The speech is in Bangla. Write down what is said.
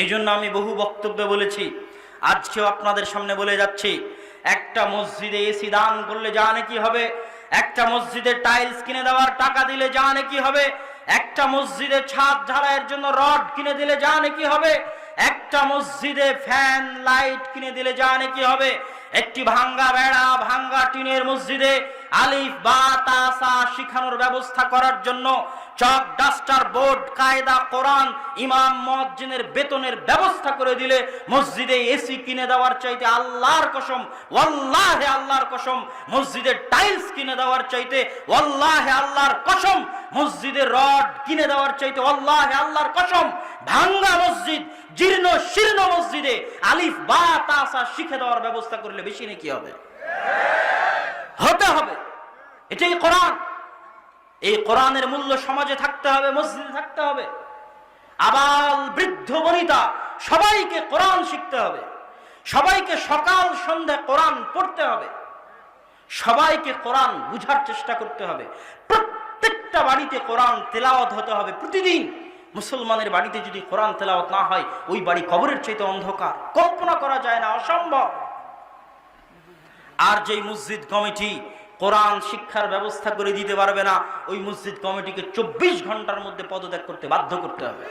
এই জন্য আমি বহু বক্তব্যে বলেছি, আজকেও আপনাদের সামনে বলে যাচ্ছি, একটা মসজিদে এসি দান করলে জানে কি হবে? একটা মসজিদে টাইলস কিনে দেওয়ার টাকা দিলে জানে কি হবে? একটা মসজিদে ছাদ ঢালাইয়ের জন্য রড কিনে দিলে জানে কি হবে? একটা মসজিদে ফ্যান, লাইট কিনে দিলে জানে কি হবে? একটি ভাঙ্গা বেড়া, ভাঙ্গা টিনের মসজিদে আলিফ, বা তাসা শিখানোর ব্যবস্থা করার জন্য চক, ডাস্টার, বোর্ড, কায়দা, কোরআন, ইমাম মজ্জিনের বেতনের ব্যবস্থা করে দিলে মসজিদে এসি কিনে দেওয়ার চাইতে আল্লাহর কসম, ওয়াল্লাহে আল্লাহর কসম মসজিদের টাইলস কিনে দেওয়ার চাইতে ওয়াল্লাহে আল্লাহর কসম মসজিদের রড কিনে দেওয়ার চাইতে ওয়াল্লাহে আল্লাহর কসম, ভাঙ্গা মসজিদ, জীর্ণ, শীর্ণ মসজিদে আলিফ, বা তাসা শিখে দেওয়ার ব্যবস্থা করলে বেশি নাকি হবে? হতে হবে। এটাই কোরআন। এই কোরআনের মূল্য সমাজে থাকতে হবে, মসজিদে থাকতে হবে। আবাল বৃদ্ধ বনিতা, সবাইকে কোরআন শিখতে হবে। সবাইকে সকাল, সন্ধ্যা কোরআন পড়তে হবে। সবাইকে কোরআন বুঝার চেষ্টা করতে হবে। প্রত্যেকটা বাড়িতে কোরআন তেলাওয়াত হতে হবে প্রতিদিন। মুসলমানের বাড়িতে যদি কোরআন তেলাওয়াত না হয়, ওই বাড়ি কবরের চাইতে অন্ধকার। কল্পনা করা যায় না, অসম্ভব। আর যেই মসজিদ কমিটি কোরআন শিক্ষার ব্যবস্থা করে দিতে পারবে না, ওই মসজিদ কমিটিকে চব্বিশ ঘণ্টার মধ্যে পদত্যাগ করতে বাধ্য করতে হবে।